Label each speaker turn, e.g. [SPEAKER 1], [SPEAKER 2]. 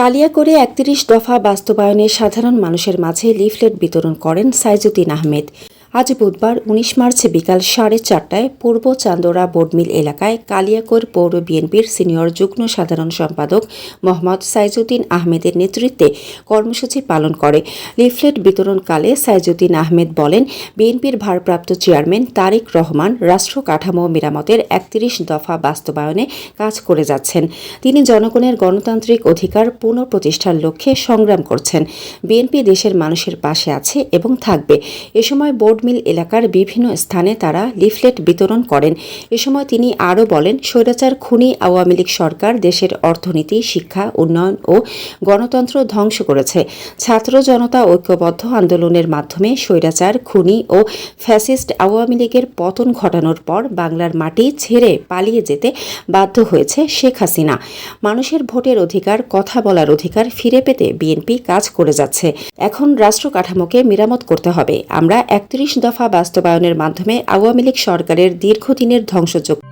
[SPEAKER 1] কালিয়াকৈরে একত্রিশ দফা বাস্তবায়নে সাধারণ মানুষের মাঝে লিফলেট বিতরণ করেন সাইজুদ্দিন আহমেদ। আজ বুধবার উনিশ মার্চ বিকাল সাড়ে চারটায় পূর্ব চান্দোরা বোর্ডমিল এলাকায় কালিয়াকোর পৌর বিএনপির সিনিয়র যুগ্ম সাধারণ সম্পাদক মোহাম্মদ সাইজুদ্দিন আহমেদের নেতৃত্বে কর্মসূচি পালন করে। লিফলেট বিতরণকালে সাইজুদ্দিন আহমেদ বলেন, বিএনপির ভারপ্রাপ্ত চেয়ারম্যান তারেক রহমান রাষ্ট্র কাঠামো মেরামতের একত্রিশ দফা বাস্তবায়নে কাজ করে যাচ্ছেন। তিনি জনগণের গণতান্ত্রিক অধিকার পুনঃপ্রতিষ্ঠার লক্ষ্যে সংগ্রাম করছেন। বিএনপি দেশের মানুষের পাশে আছে এবং থাকবে। এ সময় বোর্ড মিল এলাকার বিভিন্ন স্থানে তারা লিফলেট বিতরণ করেন। এ সময় তিনি আরও বলেন, স্বৈরাচার খুনি আওয়ামী লীগ সরকার দেশের অর্থনীতি, শিক্ষা, উন্নয়ন ও গণতন্ত্র ধ্বংস করেছে। ছাত্র জনতা ঐক্যবদ্ধ আন্দোলনের মাধ্যমে স্বৈরাচার, খুনি ও ফ্যাসিস্ট আওয়ামী লীগের পতন ঘটানোর পর বাংলার মাটি ছেড়ে পালিয়ে যেতে বাধ্য হয়েছে শেখ হাসিনা। মানুষের ভোটের অধিকার, কথা বলার অধিকার ফিরে পেতে বিএনপি কাজ করে যাচ্ছে। এখন রাষ্ট্র কাঠামোকে মেরামত করতে হবে। আমরা একত্রিশ দফা বাস্তবায়নের মাধ্যমে আওয়ামী লীগ সরকারের দীর্ঘদিনের ধ্বংসযোগ্য